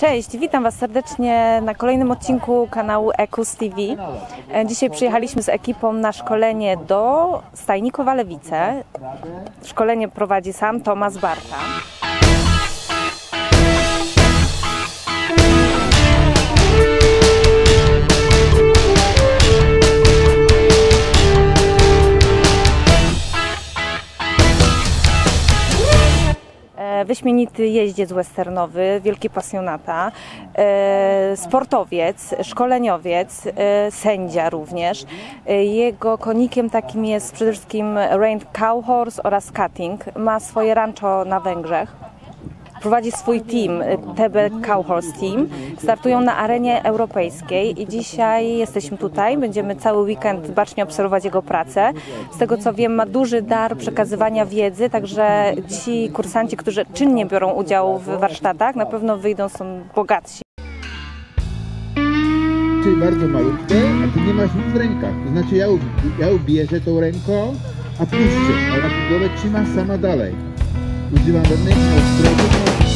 Cześć, witam Was serdecznie na kolejnym odcinku kanału Ekus TV. E, Dzisiaj przyjechaliśmy z ekipą na szkolenie do stajni Kowalewice. Szkolenie prowadzi sam Tomasz Barta. Wyśmienity jeździec westernowy, wielki pasjonata, e, sportowiec, szkoleniowiec, e, sędzia również. E, Jego konikiem takim jest przede wszystkim Rain Cowhorse oraz Cutting. Ma swoje rancho na Węgrzech. Prowadzi swój team, e, TB Cowhorse Team. Startują na arenie europejskiej i dzisiaj jesteśmy tutaj. Będziemy cały weekend bacznie obserwować jego pracę. Z tego co wiem, ma duży dar przekazywania wiedzy, także ci kursanci, którzy czynnie biorą udział w warsztatach, na pewno wyjdą stąd bogatsi. Czyli bardzo malutkie, a ty nie masz nic w rękach. To znaczy ja, ja ubierzę tą ręką, a puszczę, a na głowę trzyma sama dalej. Ucivanda eu mostrou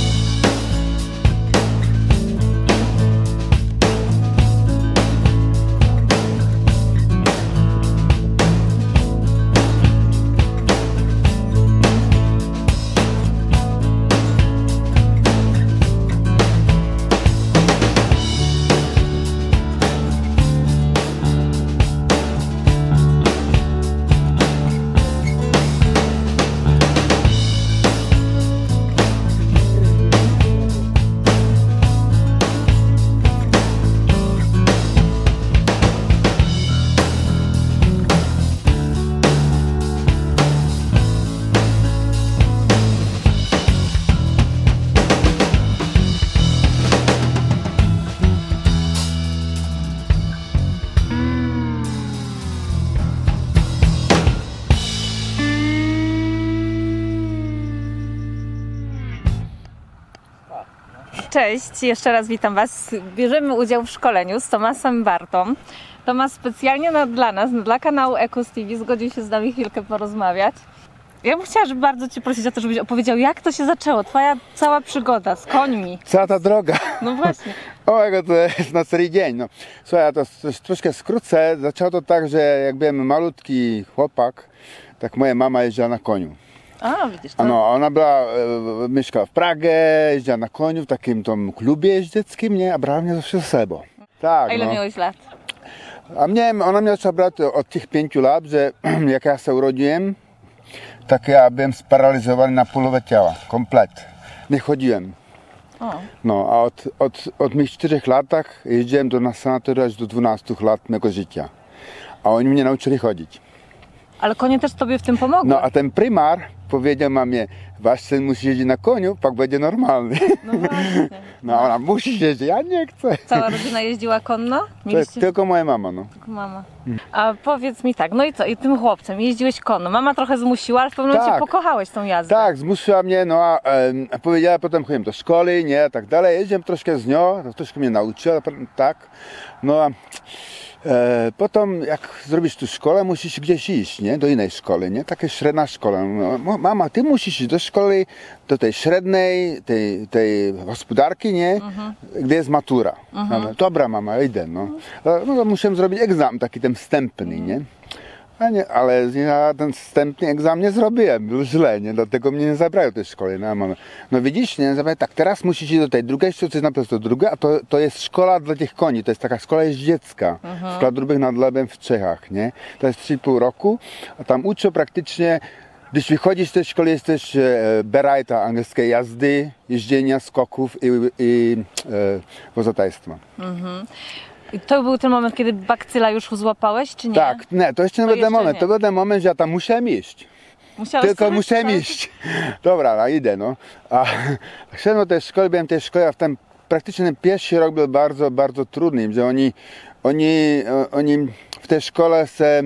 Cześć, jeszcze raz witam Was. Bierzemy udział w szkoleniu z Tomasem Bartą. Tomasz specjalnie na, dla nas, dla kanału Ekus TV zgodził się z nami chwilkę porozmawiać. Ja bym chciała żeby bardzo Cię prosić o to, żebyś opowiedział, jak to się zaczęło, Twoja cała przygoda z końmi. Cała ta droga. No właśnie. O, jego to jest na cały dzień. No. Słuchaj, ja to troszkę skrócę. Zaczęło to tak, że jak byłem malutki chłopak, tak moja mama jeździła na koniu. A, widzisz to. A no, ona była, e, mieszkała w Pragę, jeździła na koniu w takim tam klubie jeździeckim, nie? A brała mnie zawsze ze sobą. Tak, A ile no. miałeś lat? A mnie, ona mnie zaczęła brać od tych pięciu lat, że jak ja się urodziłem, tak ja byłem sparaliżowany na połowę ciała, komplet. Nie chodziłem. O, No, a od, od, od moich czterech latach jeździłem do nas sanatorium aż do 12 lat mego życia. A oni mnie nauczyli chodzić. ale konie też Tobie w tym pomogły. No, a ten primar powiedział mamie, wasz syn musi jeździć na koniu, pak będzie normalny. No właśnie. No, ona musi jeździć, ja nie chcę. Cała rodzina jeździła konno? Mieliście tylko moja mama, no. tylko mama. A powiedz mi tak, no i co? I tym chłopcem jeździłeś konno. Mama trochę zmusiła, ale w pewnym momencie Tak. pokochałeś tą jazdę. Tak, zmusiła mnie, no a em, powiedziała, potem chodziłem do szkoły, nie, tak dalej. Jeździłem troszkę z nią, troszkę mnie nauczyła, tak. No a e, potem jak zrobisz tu szkołę, musisz gdzieś iść, nie, do innej szkoły, nie, taka średnia szkoła. No, mama, ty musisz iść do szkoły, do tej średniej, tej, tej gospodarki, nie, gdzie jest matura. No, dobra mama, idę, no. No to musiałem zrobić egzamin taki ten wstępny, nie. A nie, ale ja ten wstępny egzamin nie zrobiłem, był źle, nie? Dlatego mnie nie zabrały do tej szkoły. No, ja mam, no widzisz, nie, zabrali, tak, teraz musisz iść do tej drugiej, coś napisać do drugiej, a to, to jest szkoła dla tych koni, to jest taka szkoła jeździecka w Kladrubych nad Lebem w Czechach, nie? To jest 3,5 roku, a tam uczą praktycznie, gdyż wychodzisz z tej szkoły, jesteś e, berajta angielskiej jazdy, jeżdżenia, skoków i, i e, wozotajstwa. I to był ten moment, kiedy bakcyla już złapałeś, czy nie? Tak, nie, to jeszcze nie To był ten jeszcze moment, nie. to był ten moment, że ja tam musiałem iść. Musiałeś Tylko musiałem wstać? iść. Dobra, no idę, no. A szedłem do tej szkoły, byłem w tej szkole, a w ten praktycznie ten pierwszy rok był bardzo, bardzo trudny, że oni, oni, oni w tej szkole se,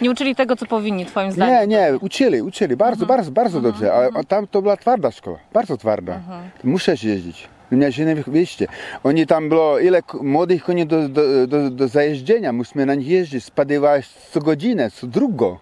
Nie uczyli tego, co powinni, twoim zdaniem. nie, nie, uczyli, uczyli, bardzo, bardzo, bardzo dobrze, ale tam to była twarda szkoła, bardzo twarda. Muszę jeździć. Miałeś inne wyjście. Oni tam było ile młodych koni do, do, do, do zajeżdżenia, musimy na nich jeździć, spadywałeś co godzinę, co drugą.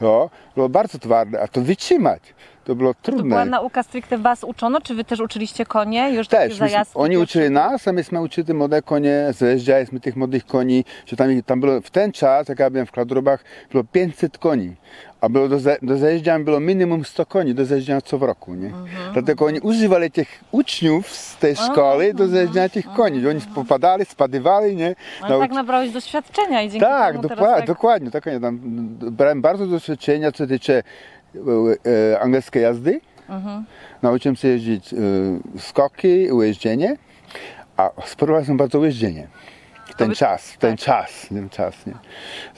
No, było bardzo twarde, a to wytrzymać. to było To trudne. była nauka stricte was uczono, czy wy też uczyliście konie? Już Też, myśmy, oni uczyli nas, a myśmy uczyli młode konie, zjeżdżaliśmy tych młodych koni, że tam, tam było, w ten czas, jak ja byłem w Kladrubach, było 500 koni, a było do, do było minimum 100 koni do zajeżdżania co w roku, nie? Mhm. Dlatego oni używali tych uczniów z tej szkoły do zajeżdżania tych koni, oni popadali, spadywali, nie? Ale Nauczy- tak nabrałeś doświadczenia i dzięki tak, temu tak... dokładnie, tak, ja tam brałem bardzo doświadczenia, co tyczy e, e, angielskiej jazdy. Mhm. Nauczyłem się jeździć e, skoki, ujeżdżenie, a się bardzo ujeżdżenie. Ten by- czas, ten tak. czas, ten czas, nie.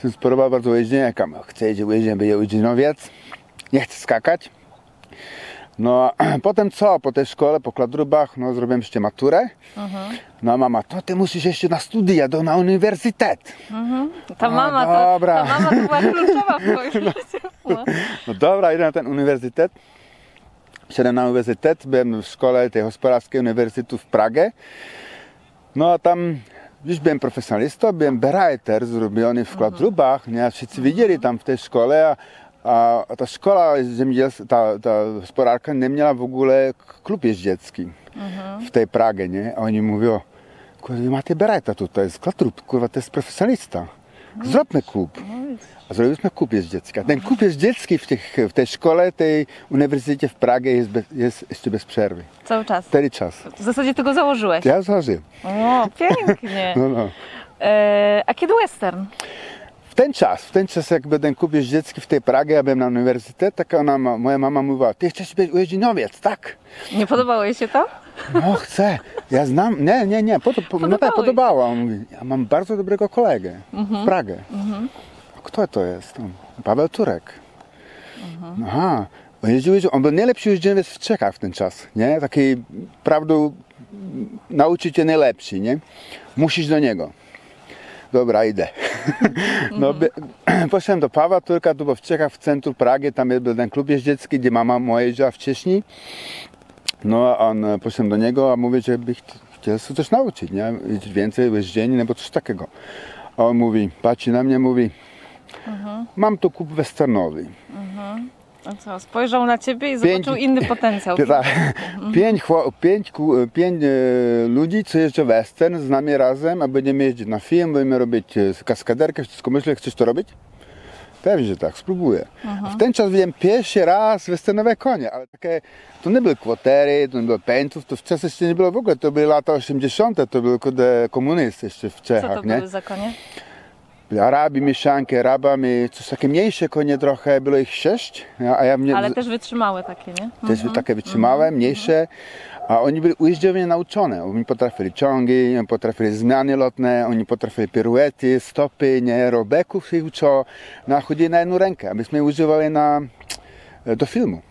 Się spodobał bardzo ujeżdżenie, jak mam, chcę jeździć ujeżdżenie, będzie ujeżdżenowiec, nie chcę skakać. No, a potem co? Po tej szkole, po kladrubach, no zrobiłem jeszcze maturę. Mhm. No a mama, to ty musisz jeszcze na studia, do, na uniwersytet. Ta No, mama, to, dobra. ta mama to była kluczowa w twoim życiu. No. No dobra, idę na ten uniwersytet. Szedłem na uniwersytet, byłem w szkole tej gospodarskiej Uniwersytetu w Pragę. No a tam już byłem profesjonalistą, byłem berajter zrobiony w Kladrubach, nie? Wszyscy wiedzieli tam w tej szkole, a, a ta szkoła ziemdzielska, ta, ta gospodarka nie miała w ogóle klub jeździecki w tej Pragę, nie? A oni mówią, kurwa, wy macie berajta tutaj, z Kladrub, kurwa, to jest profesjonalista. Zróbmy klub. A zrobiliśmy kupiec dziecka. Ten kupiec dziecki w, tych, w tej szkole, tej uniwersytecie w Pragie jest, bez, jest jeszcze bez przerwy. Cały czas. Wtedy czas. W zasadzie tego założyłeś. Ja założyłem. O, pięknie. No, no. E, a kiedy western? W ten czas, w ten czas jak ten kupiec dziecki w tej Pragie, ja byłem na uniwersytecie, tak ona, moja mama mówiła, ty chcesz być ujeździnowiec, tak? Nie podobało jej się to? No chcę, ja znam, nie, nie, nie, pod, po, no tak, Podobało jej się. podobała. On mówi, ja mam bardzo dobrego kolegę w Pragę. A Kto to jest? On, Paweł Turek. Aha, on jeździł, jeździł, on był najlepszy jeździowiec w Czechach w ten czas, nie? Taki, prawdą, nauczyciel najlepszy, nie? Musisz do niego. Dobra, idę. No, by, poszedłem do Pawła Turka, tu był w Czechach, w centrum Pragi, tam był ten klub jeździecki, gdzie mama moja jeździła wcześniej. No, a on, e, poszedłem do niego, a mówię, że by ch- chciał się coś nauczyć, nie? Więcej, jeżdżenie, albo coś takiego. A on mówi, patrzy na mnie, mówi, mam tu kup westernowy. No co, spojrzał na ciebie i zobaczył Pięć- inny potencjał. Pięć, chło- pięć, ku- pięć e, ludzi, co jeżdżą western z nami razem, a będziemy jeździć na film, będziemy robić e, kaskaderkę, wszystko. Myślę, chcesz to robić? Pewnie, że tak, spróbuję. W ten czas widziałem pierwszy raz westernowe konie, ale takie, to nie były kwotery, to nie było pętów, to w czasach jeszcze nie było w ogóle, to były lata 80., to były komunizm jeszcze w Co Czechach, to nie? były za konie? Arabi, mieszanki, Arabami, coś takie mniejsze konie trochę, było ich sześć, a ja mnie... Ale też wytrzymałe takie, nie? Też takie wytrzymałe, mniejsze, a oni byli ujeździowie nauczone. Oni potrafili ciągi, oni potrafili zmiany lotne, oni potrafili piruety, stopy, nie, robeków się uczą. No a chodzili na jedną rękę, abyśmy używali na, do filmu.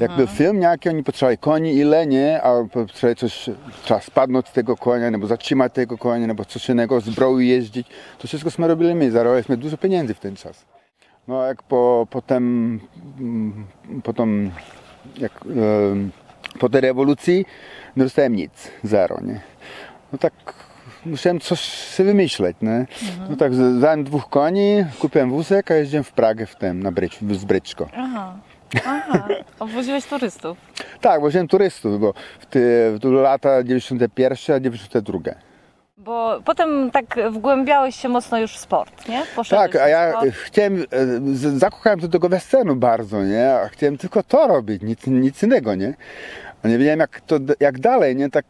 Jak był film jaki, oni potrzebowali koni, ile, nie, a potrzebowali coś, trzeba spadnąć z tego konia, albo zatrzymać tego konia, albo coś innego, zbroi jeździć. To wszystkośmy robili my, zarobiliśmy dużo pieniędzy w ten czas. No jak po, potem, mm, potem jak, em, po tej rewolucji nie dostałem nic, zero, nie. No tak musiałem coś sobie wymyśleć, nie. No tak zająłem dwóch koni, kupiłem wózek, a jeździłem w Pragę w tym, na brycz, z bryczką. Aha. Aha. Obwoziłeś turystów. Tak, woziłem turystów, bo w te w lata 91, a 92. Bo potem tak wgłębiałeś się mocno już w sport, nie? Poszedłeś Tak, a ja chciałem, e, zakochałem się do tego westernu bardzo, nie? A chciałem tylko to robić, nic, nic innego, nie? A nie wiedziałem jak, to, jak dalej, nie? Tak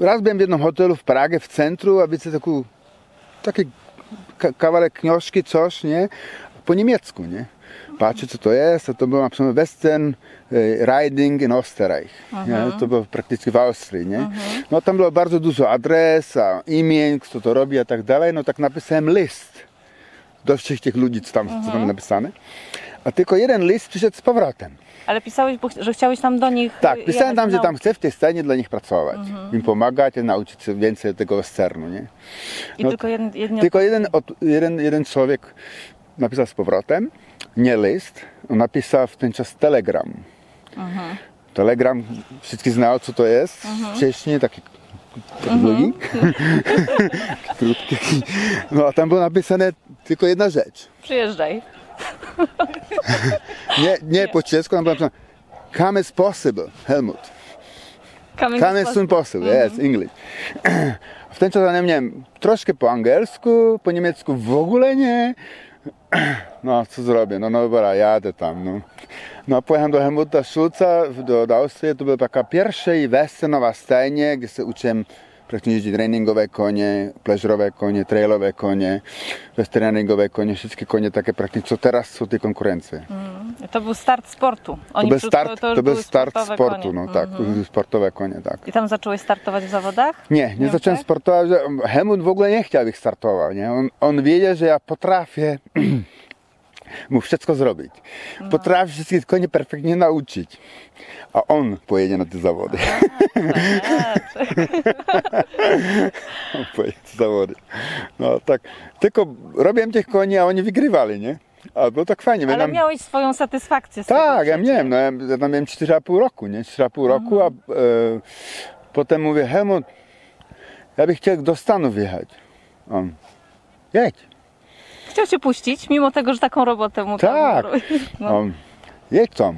raz byłem w jednym hotelu w Pragie, w centrum, a widzę taką, taki ka- kawałek książki, coś, nie? Po niemiecku, nie? Patrzę, co to jest, a to był napisane Western e, Riding in Österreich. Nie? To było praktycznie w Austrii, nie? No tam było bardzo dużo adres, a imień, kto to robi, a tak dalej. No tak napisałem list do wszystkich tych ludzi, co tam, co tam napisane. A tylko jeden list przyszedł z powrotem. Ale pisałeś, że chciałeś tam do nich Tak, pisałem jechać tam, że tam chcę w tej scenie dla nich pracować. Im pomagać, i nauczyć się więcej tego westernu, nie? I no, tylko jeden, jedni Tylko jeden, jeden, jeden człowiek napisał z powrotem, nie list, napisał w ten czas telegram. Telegram, wszyscy znają co to jest, wcześniej taki, taki długi, krótki. No a tam było napisane tylko jedna rzecz. Przyjeżdżaj. nie, nie po czesku, tam było napisane Come is possible, Helmut. Coming Come is possible, yes, English. W ten czas nie wiem, troszkę po angielsku, po niemiecku w ogóle nie. No, co zrobię? No, no dobra, jadę tam. No, no pojechałem do Helmuta Schulza, do, do Austrii. To była taka pierwsza wesce na scenie, gdzie się uczyłem praktycznie jeździć treningowe konie, pleżerowe konie, trailowe konie, treningowe konie, wszystkie konie takie praktycznie, co teraz są tej konkurencji. To był start sportu. To Oni był przy- start, to był były start sportu, konie. no tak, to były sportowe konie, tak. I tam zacząłeś startować w zawodach? Nie, nie zacząłem sportować. że Helmut w ogóle nie chciał, abych startował. Nie? On, on wiedział, że ja potrafię mu wszystko zrobić. Potrafię wszystkie konie perfektnie nauczyć. A on pojedzie na te zawody. on pojedzie na te zawody. No tak. Tylko robiłem tych koni, a oni wygrywali, nie? A było tak fajnie. Ale miałeś swoją satysfakcję z tak, ja miałem, no, ja, ja tam miałem 4,5 roku, nie? 4,5 roku, a e, potem mówię, Helmut, ja bym chciał do Stanów jechać. On, jedź. Chciał cię puścić, mimo tego, że taką robotę mu tam Tak. robił. No, On, jedź tam.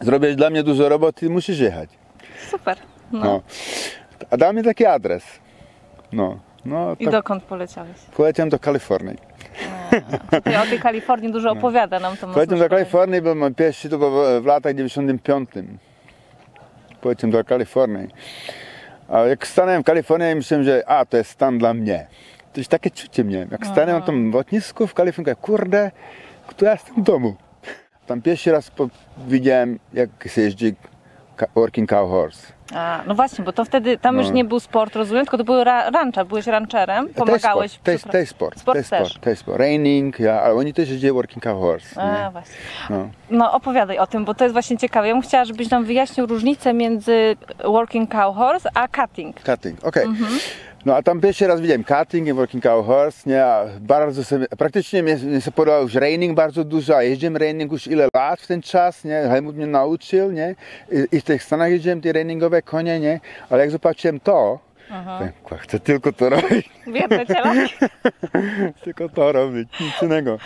Zrobisz dla mnie dużo roboty, musisz jechać. super. No. No. A dał mi taki adres. No, no I tak dokąd poleciałeś? poleciałem do Kalifornii. Tutaj o tej Kalifornii dużo opowiada nam to Poleciałem do. Kalifornii, był mój pierwszy, to w- w latach 95. Poleciałem do Kalifornii. A jak stanąłem w Kalifornii, myślałem, że a, to jest stan dla mnie. Jest takie czucie mnie. Jak stanąłem tam w lotnisku w Kalifornii, kurde, kto ja jestem w domu. Tam pierwszy raz widziałem, jak się jeździ working cow horse. A, no właśnie, bo to wtedy tam już No. nie był sport, rozumiem, tylko to były ra rancha, byłeś rancherem, pomagałeś. To jest sport, to jest sport. Sport jest też. sport, sport. Raining, ja, ale oni też jeździli working cow horse. A, nie? właśnie. No. No opowiadaj o tym, bo to jest właśnie ciekawe. Ja bym chciała, żebyś nam wyjaśnił różnicę między working cow horse a cutting. Cutting, okej. Mhm. No a tam pierwszy raz widziałem cutting i working cow horse, nie, a bardzo sobie, praktycznie mnie, mnie się podobał już reining bardzo dużo, a jeździłem reining już ile lat w ten czas, nie, Helmut mnie nauczył, nie, i, i w tych Stanach jeździłem te reiningowe konie, nie, ale jak zobaczyłem to, to chcę tylko to robić, cielaki. tylko to robić, nic innego.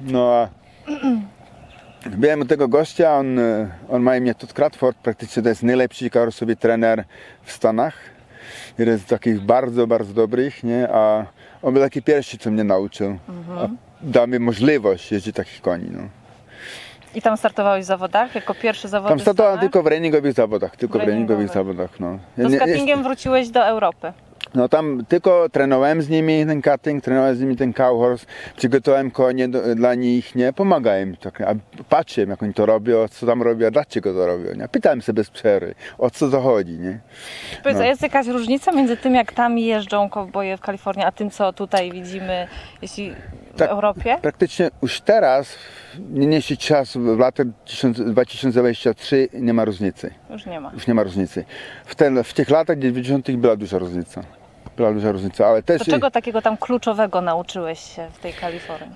No a Byłem u tego gościa, on, e, on ma imię Todd Cratford, praktycznie to jest najlepszy karosowy trener w Stanach. Jeden z takich bardzo, bardzo dobrych, nie? A on był taki pierwszy, co mnie nauczył. A dał mi możliwość jeździć takich koni. No. I tam startowałeś w zawodach jako pierwszy zawodnik? Tam startowałem tylko w reiningowych zawodach, tylko w Reiningowych. zawodach. No. To z Nie- nie- wróciłeś do Europy. No tam tylko trenowałem z nimi ten cutting, trenowałem z nimi ten cow horse, przygotowałem konie do, dla nich, nie, pomagałem, tak, a patrzyłem jak oni to robią, co tam robią, a dlaczego to robią, nie, pytałem się bez przerwy, o co to chodzi, nie. Powiedz, No. a jest jakaś różnica między tym, jak tam jeżdżą kowboje w Kalifornii, a tym, co tutaj widzimy, jeśli Tak. Europie? Praktycznie już teraz, niniejszy czas, w latach 1000 2023 nie ma różnicy, Już nie ma. już nie ma różnicy. W, ten, w tych latach 90 była duża różnica, była duża różnica, ale też... To czego takiego tam kluczowego nauczyłeś się w tej Kalifornii?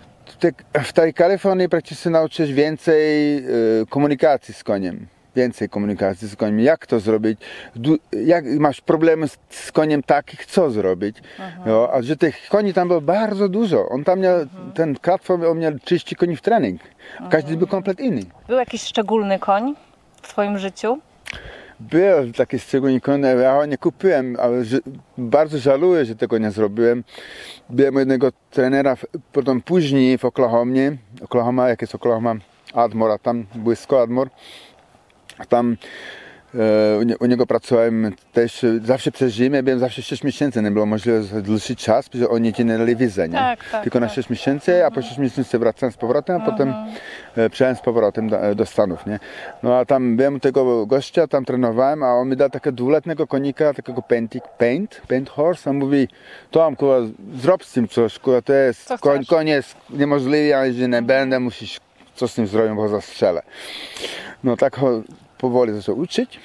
W tej Kalifornii praktycznie nauczysz więcej e, komunikacji z koniem. Więcej komunikacji z koniem. Jak to zrobić? Jak masz problemy z, z koniem takich, co zrobić? No, a że tych koni tam było bardzo dużo. On tam miał, ten platform, on miał 30 koni w trening. A Każdy był kompletnie inny. Był jakiś szczególny koń w Twoim życiu? Był taki szczególny koń, ja nie kupiłem, ale bardzo żaluję, że tego nie zrobiłem. Byłem jednego trenera potem później w Oklahomie. Oklahoma, jak jest Oklahoma? Admor, a tam błysko Admor. A Tam e, u, nie, u niego pracowałem też e, zawsze przez zimę, byłem zawsze 6 miesięcy, nie było możliwe dłuższy czas, że oni nie nie? Tak, tak, Tylko na tak. 6 miesięcy, a po 6 miesięcy wracałem z powrotem, a potem e, przyjechałem z powrotem do, do Stanów, nie? No a tam byłem u tego gościa, tam trenowałem, a on mi dał takiego dwuletniego konika, takiego paint, paint, paint horse, a mówi, Tom, kurwa, zrób z tym coś, kurwa, to jest, Co koń, jest niemożliwe, ale że nie będę, musisz co z tym zrobić, bo zastrzelę. No tak powoli zaczął uczyć.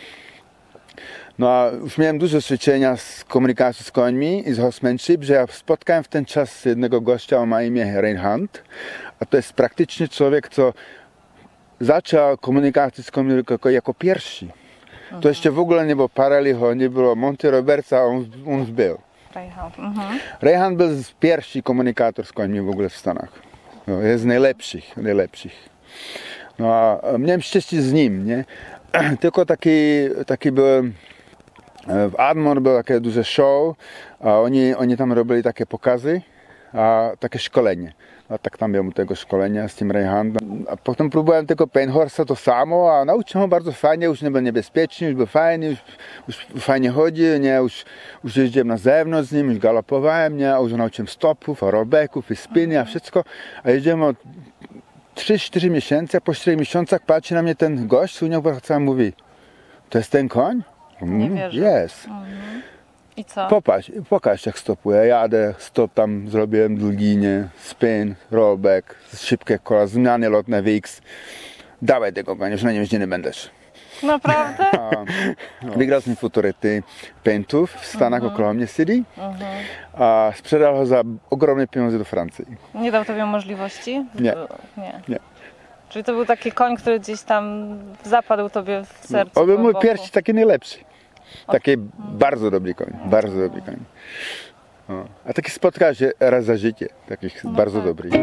No a już miałem dużo ćwiczenia z komunikacji z końmi i z horsemanship, że ja spotkałem w ten czas jednego gościa, on ma imię Reinhard, a to jest praktycznie człowiek, co zaczął komunikację z końmi jako, jako pierwszy. To jeszcze w ogóle nie było Paralicho, nie było Monty Robertsa, on, on był. Reinhardt. Mhm. Reinhard był pierwszy komunikator z końmi w ogóle w Stanach. No, jest najlepszych, najlepszych. No a miałem szczęście z nim, nie? Tylko taki, taki byłem e, w Admor było takie duże show, a oni, oni tam robili takie pokazy, a takie szkolenie. A tak tam miałem tego szkolenia z tym Reinhandem. A potem próbowałem tego Penhorsta to samo, a nauczyłem bardzo fajnie, już nie był niebezpieczny, już był fajny, już, już fajnie chodzi, nie, już, już jeździłem na zewnątrz z nim, już galopowałem, nie, a już nauczyłem stopów, a i spiny, a wszystko. A jeździłem od 3-4 miesiące, po 4 miesiącach patrzy na mnie ten gość, suniał wraca i mówi, to jest ten koń? Mm, wierzę. Jest. I co? Popatrz, pokaż jak stopuję. Jadę, stop tam, zrobiłem długinie, spin, rollback, szybkie koła, zmiany lotne VX. Dawaj tego konia, już na nim nie będziesz. Naprawdę? A, wygrał z nim futuryty Paintów w Stanach Oklahoma City, a sprzedał go za ogromne pieniądze do Francji. Nie dał tobie możliwości? Nie. Nie. Nie. Czyli to był taki koń, który gdzieś tam zapadł tobie w serce. On był mój pierwszy taki najlepszy. Taki bardzo dobry koń, bardzo dobry koń. O. A taki spotkał się raz za życie, takich bardzo dobrych.